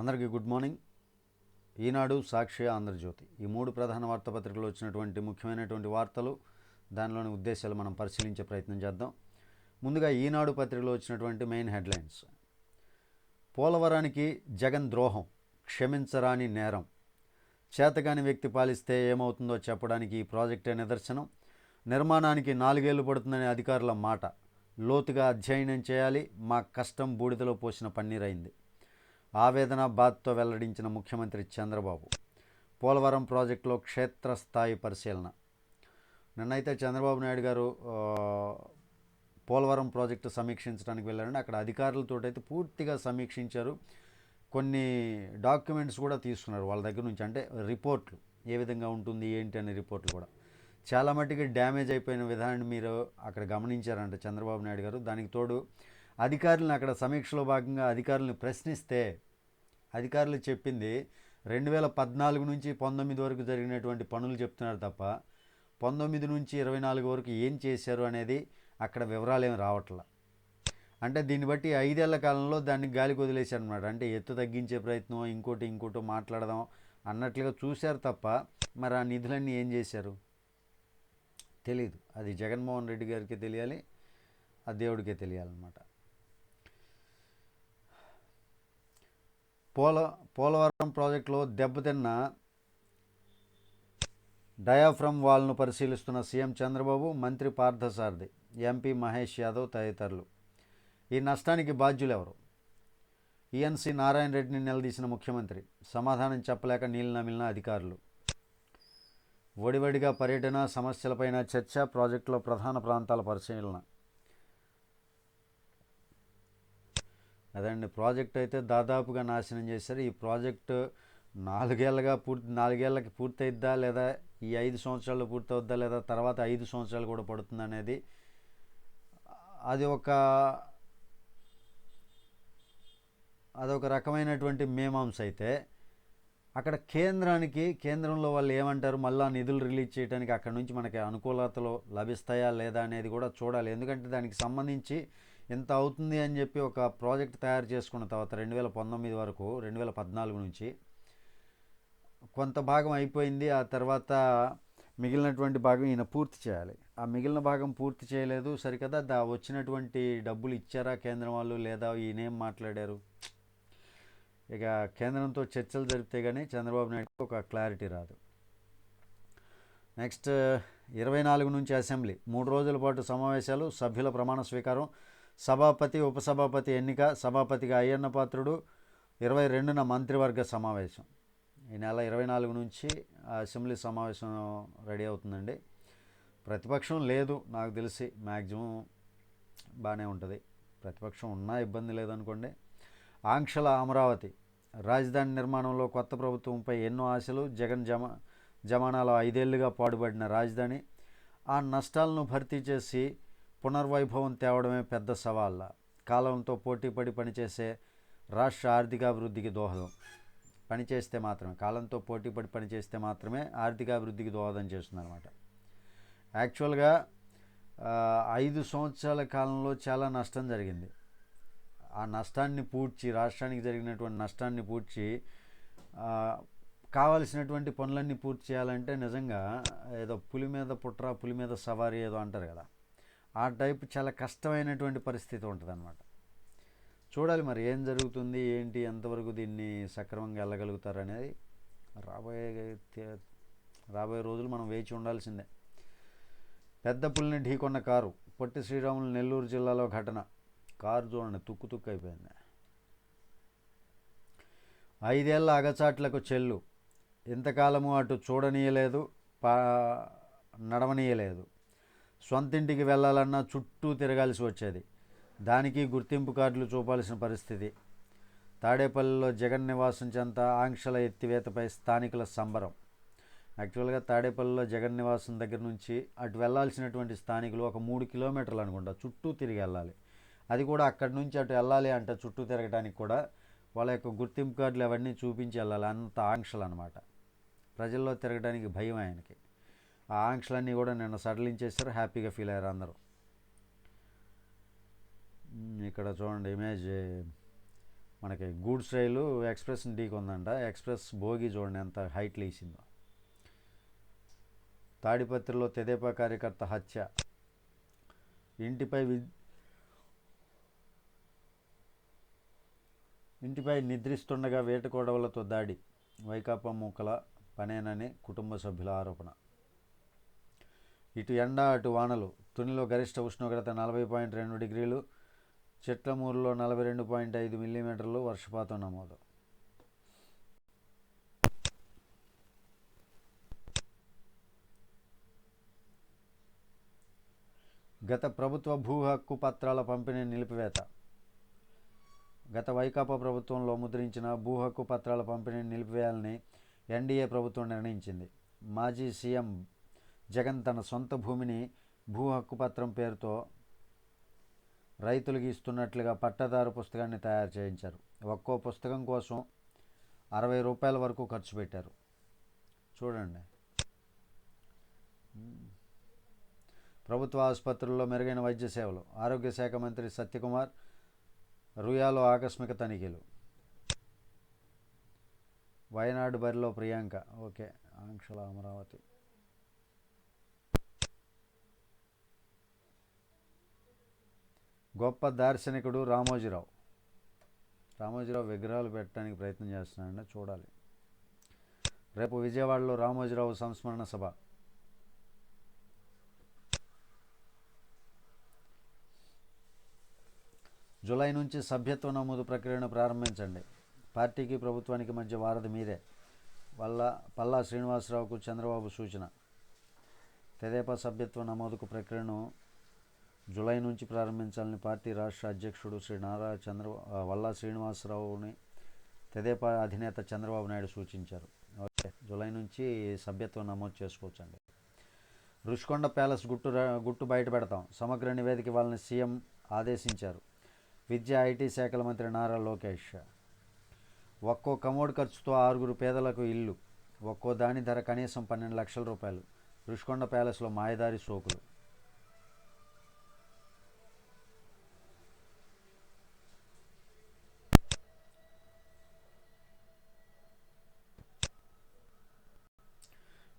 అందరికీ good morning. Eenadu Sakshi Andhra Jyothi. ఈ మూడు ప్రధాన వార్తాపత్రికలు వచ్చినటువంటి ముఖ్యమైనటువంటి వార్తలు దానిలోని ఉద్దేశాలు మనం పరిశీలించే ప్రయత్నం చేద్దాం. ముందుగా ఈనాడు పత్రికలో వచ్చినటువంటి మెయిన్ హెడ్లైన్స్. పోలవరానికి జగన్ ద్రోహం క్షమించరాని నేరం. చేతగాని వ్యక్తి పాలిస్తే ఏమవుతుందో చెప్పడానికి ఈ ప్రాజెక్టే నిదర్శనం. నిర్మాణానికి నాలుగేళ్ళు పడుతుందనే అధికారుల మాట. లోతుగా అధ్యయనం చేయాలి మా కష్టం బూడిదలో పోసిన పన్నీరైంది. ఆవేదన బాధతో వెల్లడించిన ముఖ్యమంత్రి చంద్రబాబు. పోలవరం ప్రాజెక్టులో క్షేత్రస్థాయి పరిశీలన. నిన్నైతే చంద్రబాబు నాయుడు గారు పోలవరం ప్రాజెక్టు సమీక్షించడానికి వెళ్ళారండి. అక్కడ అధికారులతో అయితే పూర్తిగా సమీక్షించారు. కొన్ని డాక్యుమెంట్స్ కూడా తీసుకున్నారు వాళ్ళ దగ్గర నుంచి. అంటే రిపోర్ట్లు ఏ విధంగా ఉంటుంది ఏంటి అనే రిపోర్ట్లు కూడా. చాలా మట్టుకి డ్యామేజ్ అయిపోయిన విధానాన్ని మీరు అక్కడ గమనించారంట చంద్రబాబు నాయుడు గారు. దానికి తోడు అధికారులను అక్కడ సమీక్షలో భాగంగా అధికారులను ప్రశ్నిస్తే అధికారులు చెప్పింది రెండు వేల పద్నాలుగు నుంచి పంతొమ్మిది వరకు జరిగినటువంటి పనులు చెప్తున్నారు తప్ప పంతొమ్మిది నుంచి ఇరవై నాలుగు వరకు ఏం చేశారు అనేది అక్కడ వివరాలు ఏమి రావట్లా. అంటే దీన్ని బట్టి ఐదేళ్ళ కాలంలో దాన్ని గాలి వదిలేశారు అనమాట అంటే ఎత్తు తగ్గించే ప్రయత్నం ఇంకోటి ఇంకోటి మాట్లాడదాం అన్నట్లుగా చూశారు తప్ప మరి ఆ నిధులన్నీ ఏం చేశారు? తెలియదు అది జగన్మోహన్ రెడ్డి గారికి తెలియాలి ఆ దేవుడికే తెలియాలన్నమాట. పోల పోలవరం ప్రాజెక్టులో దెబ్బతిన్న డయాఫ్రమ్ వాల్ను పరిశీలిస్తున్న సీఎం చంద్రబాబు మంత్రి పార్థసారథి ఎంపీ మహేష్ యాదవ్ తదితరులు. ఈ నష్టానికి బాధ్యులు ఎవరు ఈఎన్సీ నారాయణ రెడ్డిని నిలదీసిన ముఖ్యమంత్రి సమాధానం చెప్పలేక నీళ్ళు నమిలిన అధికారులు. ఒడివడిగా పర్యటన సమస్యలపైన చర్చ ప్రాజెక్టులో ప్రధాన ప్రాంతాల పరిశీలన. అదండి. ప్రాజెక్ట్ అయితే దాదాపుగా నాశనం చేశారు. ఈ ప్రాజెక్టు నాలుగేళ్ళగా పూర్తి నాలుగేళ్ళకి పూర్తయిద్దా లేదా ఈ ఐదు సంవత్సరాలు పూర్తవుద్దా లేదా తర్వాత ఐదు సంవత్సరాలు కూడా పడుతుంది అనేది అది ఒక అదొక రకమైనటువంటి మేమాంస అయితే. అక్కడ కేంద్రానికి కేంద్రంలో వాళ్ళు ఏమంటారు? మళ్ళీ నిధులు రిలీజ్ చేయడానికి అక్కడ నుంచి మనకి అనుకూలతలు లభిస్తాయా లేదా అనేది కూడా చూడాలి. ఎందుకంటే దానికి సంబంధించి ఇంత అవుతుంది అని చెప్పి ఒక ప్రాజెక్ట్ తయారు చేసుకున్న తర్వాత రెండు వేల పంతొమ్మిది వరకు రెండు వేల పద్నాలుగు నుంచి కొంత భాగం అయిపోయింది. ఆ తర్వాత మిగిలినటువంటి భాగం ఈయన పూర్తి చేయాలి. ఆ మిగిలిన భాగం పూర్తి చేయలేదు. సరికదా దా వచ్చినటువంటి డబ్బులు ఇచ్చారా కేంద్రం వాళ్ళు లేదా ఈయనేం మాట్లాడారు? ఇక కేంద్రంతో చర్చలు జరిపితే కానీ చంద్రబాబు నాయుడు ఒక క్లారిటీ రాదు. నెక్స్ట్ ఇరవై నాలుగు నుంచి అసెంబ్లీ మూడు రోజుల పాటు సమావేశాలు సభ్యుల ప్రమాణ స్వీకారం సభాపతి ఉపసభాపతి ఎన్నిక సభాపతిగా అయ్యన్న పాత్రుడు ఇరవై రెండున మంత్రివర్గ సమావేశం. ఈ నెల ఇరవై నాలుగు నుంచి అసెంబ్లీ సమావేశం రెడీ అవుతుందండి. ప్రతిపక్షం లేదు నాకు తెలిసి. మ్యాక్సిమం బాగానే ఉంటుంది. ప్రతిపక్షం ఉన్నా ఇబ్బంది లేదనుకోండి. ఆంక్షల అమరావతి. రాజధాని నిర్మాణంలో కొత్త ప్రభుత్వంపై ఎన్నో ఆశలు జగన్ జమ జమానాలో ఐదేళ్ళుగా పాడుపడిన రాజధాని. ఆ నష్టాలను భర్తీ చేసి పునర్వైభవం తేవడమే పెద్ద సవాళ్ళ. కాలంతో పోటీపడి పనిచేసే రాష్ట్ర ఆర్థికాభివృద్ధికి దోహదం. పనిచేస్తే మాత్రమే కాలంతో పోటీపడి పనిచేస్తే మాత్రమే ఆర్థికాభివృద్ధికి దోహదం చేస్తుంది అనమాట యాక్చువల్గా ఐదు సంవత్సరాల కాలంలో చాలా నష్టం జరిగింది. ఆ నష్టాన్ని పూడ్చి రాష్ట్రానికి జరిగినటువంటి నష్టాన్ని పూడ్చి కావలసినటువంటి పనులన్నీ పూర్తి చేయాలంటే నిజంగా ఏదో పులి మీద పుట్ర పులి మీద సవారీ ఏదో అంటారు కదా. ఆ టైప్ చాలా కష్టమైనటువంటి పరిస్థితి ఉంటుంది అనమాట చూడాలి మరి ఏం జరుగుతుంది ఏంటి ఎంతవరకు దీన్ని సక్రమంగా వెళ్ళగలుగుతారు అనేది రాబోయే రాబోయే రోజులు మనం వేచి ఉండాల్సిందే. పెద్ద పులిని ఢీకొన్న కారు పొట్టి శ్రీరాములు నెల్లూరు జిల్లాలో ఘటన కారు చూడండి తుక్కు తుక్కు అయిపోయింది. ఐదేళ్ళ అగచాట్లకు చెల్లు ఇంతకాలము అటు చూడనీయలేదు పా నడవనీయలేదు. సొంతింటికి వెళ్ళాలన్నా చుట్టూ తిరగాల్సి వచ్చేది. దానికి గుర్తింపు కార్డులు చూపాల్సిన పరిస్థితి. తాడేపల్లిలో జగన్ నివాసం చెంత ఆంక్షల ఎత్తివేతపై స్థానికుల సంబరం. యాక్చువల్గా తాడేపల్లిలో జగన్ నివాసం దగ్గర నుంచి అటు వెళ్ళాల్సినటువంటి స్థానికులు ఒక మూడు కిలోమీటర్లు అనుకుంటా చుట్టూ తిరిగి వెళ్ళాలి. అది కూడా అక్కడి నుంచి అటు వెళ్ళాలి అంటే చుట్టూ తిరగడానికి కూడా వాళ్ళ యొక్క గుర్తింపు కార్డులు అవన్నీ చూపించి వెళ్ళాలి అంత ఆంక్షలు అనమాట ప్రజల్లో తిరగడానికి భయం ఆయనకి. ఆ ఆంక్షలన్నీ కూడా నిన్న సడలించేశారు హ్యాపీగా ఫీల్ అయ్యారు అందరూ. ఇక్కడ చూడండి ఇమేజ్ మనకి గూడ్స్ రైలు ఎక్స్ప్రెస్ ఢీకి ఉందంట. ఎక్స్ప్రెస్ భోగి చూడండి ఎంత హైట్ లేచిందో తాడిపత్రిలో తెదేపా కార్యకర్త హత్య. ఇంటిపై వి ఇంటిపై నిద్రిస్తుండగా వేటకోడవలతో దాడి. వైకాపా మూకల పనేనని కుటుంబ సభ్యుల ఆరోపణ. ఇటు ఎండ అటు వానలు. తునిలో గరిష్ట ఉష్ణోగ్రత నలభై పాయింట్ రెండు డిగ్రీలు. చిట్లమూరులో నలభై రెండు పాయింట్ ఐదు మిల్లీమీటర్లు వర్షపాతం నమోదు. గత ప్రభుత్వ భూ హక్కు పత్రాల పంపిణీ నిలిపివేత. గత వైకాపా ప్రభుత్వంలో ముద్రించిన భూ హక్కు పత్రాల పంపిణీని నిలిపివేయాలని ఎన్డీఏ ప్రభుత్వం నిర్ణయించింది. మాజీ సీఎం జగన్ తన సొంత భూమిని భూ హక్కు పత్రం పేరుతో రైతులకు ఇస్తున్నట్లుగా పట్టదారు పుస్తకాన్ని తయారు చేయించారు. ఒక్కో పుస్తకం కోసం అరవై రూపాయల వరకు ఖర్చు పెట్టారు. చూడండి. ప్రభుత్వ ఆసుపత్రుల్లో మెరుగైన వైద్య సేవలు. ఆరోగ్య శాఖ మంత్రి సత్యకుమార్ రుయాలో ఆకస్మిక తనిఖీలు. వయనాడు బరిలో ప్రియాంక. ఓకే. ఆంక్షల అమరావతి. గొప్ప దార్శనికుడు రామోజీరావు. రామోజీరావు విగ్రహాలు పెట్టడానికి ప్రయత్నం చేస్తున్నాడంటే చూడాలి. రేపు విజయవాడలో రామోజీరావు సంస్మరణ సభ. జూలై నుంచి సభ్యత్వ నమోదు ప్రక్రియను ప్రారంభించండి. పార్టీకి ప్రభుత్వానికి మధ్య వారధి మీరే వల్ల పల్లా శ్రీనివాసరావుకు చంద్రబాబు సూచన. తెదేపా సభ్యత్వ నమోదుకు ప్రక్రియను జూలై నుంచి ప్రారంభించాలని పార్టీ రాష్ట్ర అధ్యక్షుడు శ్రీ నారా చంద్ర వల్లా శ్రీనివాసరావుని తెదేపా అధినేత చంద్రబాబు నాయుడు సూచించారు. ఓకే జూలై నుంచి సభ్యత్వం నమోదు చేసుకోవచ్చండి. రుషికొండ ప్యాలెస్ గుట్టు గుట్టు బయట పెడతాం. సమగ్ర నివేదిక ఇవ్వాలని సీఎం ఆదేశించారు. విద్య ఐటీ శాఖల మంత్రి నారా లోకేష్. ఒక్కో కమోడ్ ఖర్చుతో ఆరుగురు పేదలకు ఇల్లు. ఒక్కో దాని ధర కనీసం పన్నెండు లక్షల రూపాయలు. రుషికొండ ప్యాలెస్లో మాయదారి సోకులు.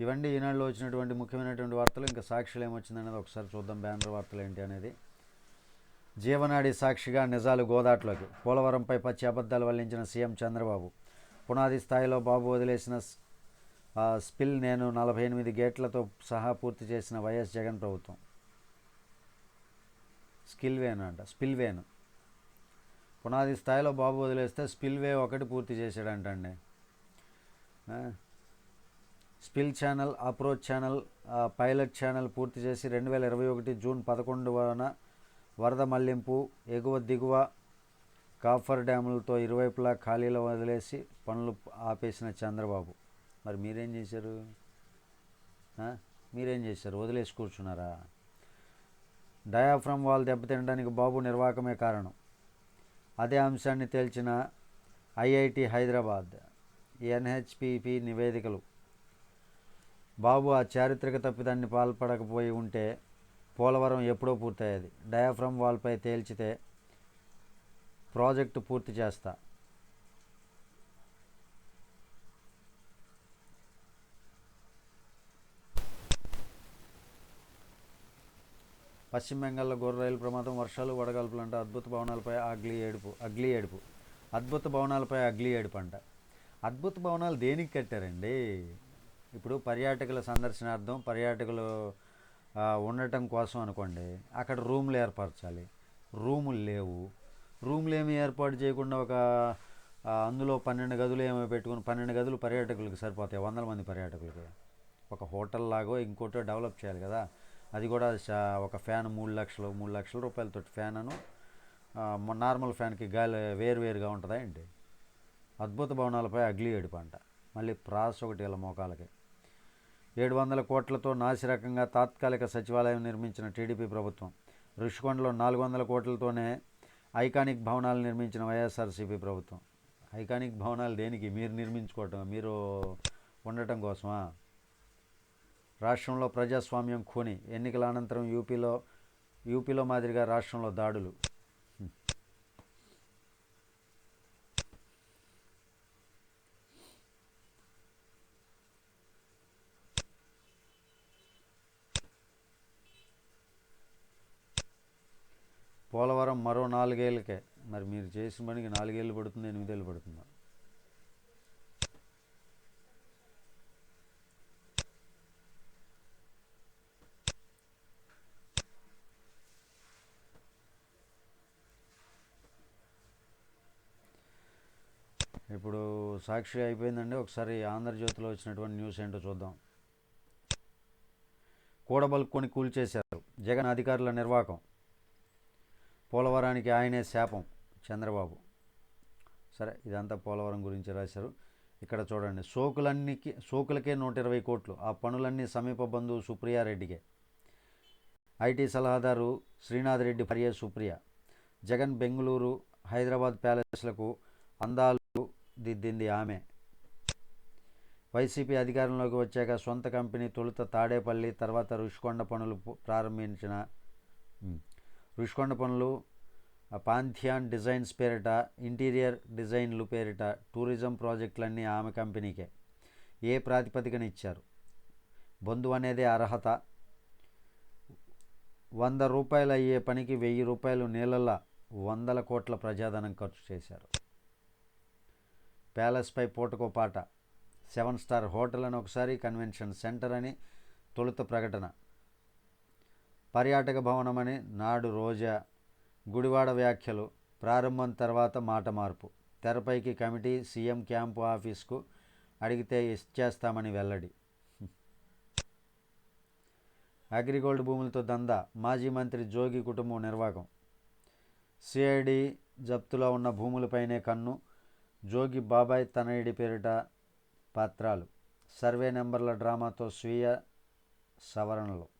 ఇవన్నీ ఈనాడులో వచ్చినటువంటి ముఖ్యమైనటువంటి వార్తలు ఇంకా సాక్షులు ఏమొచ్చిందనేది ఒకసారి చూద్దాం. బ్యానర్ వార్తలు ఏంటి అనేది. జీవనాడి సాక్షిగా నిజాలు గోదాట్లోకి. పోలవరంపై పచ్చి అబద్ధాలు వల్లించిన సీఎం చంద్రబాబు. పునాది స్థాయిలో బాబు వదిలేసిన స్పిల్ నేను నలభై ఎనిమిది గేట్లతో సహా పూర్తి చేసిన వైఎస్ జగన్ ప్రభుత్వం. స్కిల్ వేను అంట స్పిల్ వేను. పునాది స్థాయిలో బాబు వదిలేస్తే స్పిల్ వే ఒకటి పూర్తి చేశాడంటండి. Spill channel approach channel pilot channel పూర్తి చేసి రెండు వేల ఇరవై ఒకటి జూన్ పదకొండున వరద మళ్ళింపు ఎగువ దిగువ కాఫర్ డ్యాములతో ఇరువైపులా ఖాళీలు వదిలేసి పనులు ఆపేసిన చంద్రబాబు. మరి మీరేం చేశారు? మీరేం చేశారు? వదిలేసి కూర్చున్నారా? డయాఫ్రమ్ వాల్ దెబ్బతినడానికి బాబు నిర్వాకమే కారణం. అదే అంశాన్ని తేల్చిన ఐఐటి హైదరాబాద్ ఎన్హెచ్పిపి నివేదికలు. బాబు ఆ చారిత్రక తప్పిదాన్ని పాల్పడకపోయి ఉంటే పోలవరం ఎప్పుడో పూర్తయ్యేది. డయాఫ్రమ్ వాల్పై తేల్చితే ప్రాజెక్టు పూర్తి చేస్తా. పశ్చిమ బెంగాల్లో గొర్రె రైలు ప్రమాదం వర్షాలు వడగాల్పులంట అద్భుత భవనాలపై అగ్లీ ఏడుపు అగ్లీ ఏడుపు. అద్భుత భవనాలపై అగ్లీ ఏడుపు అంట. అద్భుత భవనాలు దేనికి కట్టారండి? ఇప్పుడు పర్యాటకుల సందర్శనార్థం పర్యాటకులు ఉండటం కోసం అనుకోండి అక్కడ రూమ్లు ఏర్పరచాలి. రూములు లేవు. రూమ్లు ఏమి ఏర్పాటు చేయకుండా ఒక అందులో పన్నెండు గదులు ఏమో పెట్టుకుని పన్నెండు గదులు పర్యాటకులకు సరిపోతాయి వందల మంది పర్యాటకులకి. ఒక హోటల్ లాగో ఇంకోటో డెవలప్ చేయాలి కదా. అది కూడా ఒక ఫ్యాన్ మూడు లక్షలు మూడు లక్షల రూపాయలతో ఫ్యాన్ అను నార్మల్ ఫ్యాన్కి గాలి వేరువేరుగా ఉంటుందా ఏంటి? అద్భుత భవనాలపై అగ్లి ఏడు పంట మళ్ళీ ప్రాస్ ఒకటి ఇలా మోకాలకి. ఏడు వందల కోట్లతో నాసిరకంగా తాత్కాలిక సచివాలయం నిర్మించిన టీడీపీ ప్రభుత్వం. ఋషికొండలో నాలుగు వందల కోట్లతోనే ఐకానిక్ భవనాలు నిర్మించిన వైఎస్ఆర్సీపీ ప్రభుత్వం. ఐకానిక్ భవనాలు దేనికి? మీరు నిర్మించుకోవటం మీరు ఉండటం కోసమా? రాష్ట్రంలో ప్రజాస్వామ్యం ఖూని. ఎన్నికల అనంతరం యూపీలో యూపీలో మాదిరిగా రాష్ట్రంలో దాడులు పోలవరం మరో నాలుగేళ్ళకే. మరి మీరు చేసిన పనికి నాలుగేళ్ళు పడుతుంది ఎనిమిదేళ్ళు పడుతుందా. ఇప్పుడు సాక్షి అయిపోయిందండి. ఒకసారి ఆంధ్రజ్యోతిలో వచ్చినటువంటి న్యూస్ ఏంటో చూద్దాం. కూడబలుక్కొని కూల్చేశారు జగన్ అధికారుల నిర్వాకం పోలవరానికి ఆయనే శాపం చంద్రబాబు. సరే ఇదంతా పోలవరం గురించి రాశారు. ఇక్కడ చూడండి సోకులన్నీకి సోకులకే నూట ఇరవై కోట్లు ఆ పనులన్నీ సమీప బంధువు సుప్రియారెడ్డికే. ఐటీ సలహాదారు శ్రీనాథ్ రెడ్డి భార్య సుప్రియ. జగన్ బెంగళూరు హైదరాబాద్ ప్యాలెస్లకు అందాలు దిద్దింది ఆమె. వైసీపీ అధికారంలోకి వచ్చాక సొంత కంపెనీ తొలుత తాడేపల్లి తర్వాత రుషికొండ పనులు ప్రారంభించిన రుషికొండ పనులు పాంథియాన్ డిజైన్స్ పేరిట ఇంటీరియర్ డిజైన్లు పేరిట టూరిజం ప్రాజెక్టులన్నీ ఆమె కంపెనీకే. ఏ ప్రాతిపదికన ఇచ్చారు? బంధువు అనేది అర్హత. వంద రూపాయలు అయ్యే పనికి వెయ్యి రూపాయలు నీళ్ళల్లా వందల కోట్ల ప్రజాధనం ఖర్చు చేశారు. ప్యాలెస్పై పూటకో పాట సెవెన్ స్టార్ హోటల్ అని ఒకసారి కన్వెన్షన్ సెంటర్ అని తొలుత ప్రకటన. పర్యాటక భవనమని నాడు రోజా గుడివాడ వ్యాఖ్యలు ప్రారంభం తర్వాత మాట మార్పు. తెరపైకి కమిటీ సీఎం క్యాంపు ఆఫీస్కు అడిగితే ఇచ్చేస్తామని వెల్లడి. అగ్రిగోల్డ్ భూములతో దందా మాజీ మంత్రి జోగి కుటుంబం నిర్వాహకం సిఐడి జప్తులో ఉన్న భూములపైనే కన్ను జోగి బాబాయ్ తనయుడి పేరిట పత్రాలు. సర్వే నెంబర్ల డ్రామాతో స్వీయ సవరణలు.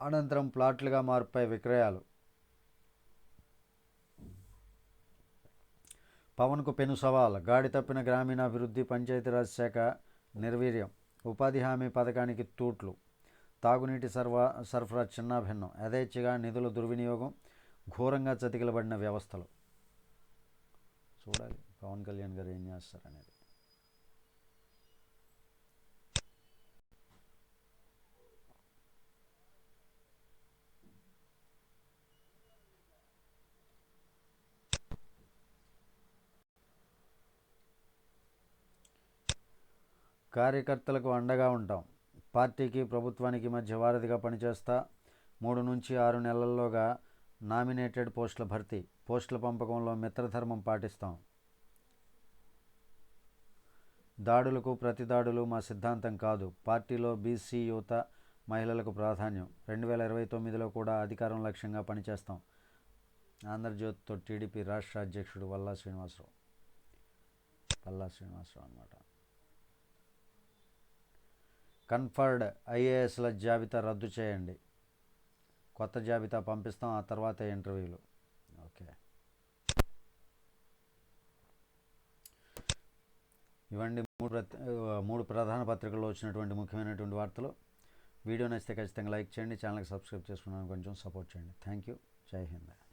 అనంతరం ప్లాట్లుగా మారిపోయి విక్రయాలు. పవన్కు పెను సవాల్ గాడి తప్పిన గ్రామీణాభివృద్ధి పంచాయతీరాజ్ శాఖ నిర్వీర్యం ఉపాధి హామీ పథకానికి తూట్లు తాగునీటి సర్వా సరఫరా చిన్నాభిన్నం యథేచ్ఛగా నిధుల దుర్వినియోగం ఘోరంగా చతికిలబడిన వ్యవస్థలు. చూడాలి పవన్ కళ్యాణ్ గారు ఏం చేస్తారనేది. కార్యకర్తలకు అండగా ఉంటాం. పార్టీకి ప్రభుత్వానికి మధ్య వారధిగా పనిచేస్తా మూడు నుంచి ఆరు నెలల్లోగా నామినేటెడ్ పోస్టుల భర్తీ పోస్టుల పంపకంలో మిత్రధర్మం పాటిస్తాం. దాడులకు ప్రతి దాడులు మా సిద్ధాంతం కాదు. పార్టీలో బీసీ యువత మహిళలకు ప్రాధాన్యం. రెండు వేల ఇరవై తొమ్మిదిలో కూడా అధికారం లక్ష్యంగా పనిచేస్తాం. ఆంధ్రజ్యోతితో టీడీపీ రాష్ట్ర అధ్యక్షుడు వల్లా శ్రీనివాసరావు. పల్లా శ్రీనివాసరావు అనమాట కన్ఫర్డ్ ఐఏఎస్ల జాబితా రద్దు చేయండి. కొత్త జాబితా పంపిస్తాం ఆ తర్వాత ఇంటర్వ్యూలు. ఓకే. ఇవ్వండి మూడు ప్రతి మూడు ప్రధాన పత్రికల్లో వచ్చినటువంటి ముఖ్యమైనటువంటి వార్తలు. వీడియో నచ్చితే ఖచ్చితంగా లైక్ చేయండి ఛానల్కి సబ్స్క్రైబ్ చేసుకున్నాను కొంచెం సపోర్ట్ చేయండి. Thank you. జై హింద్.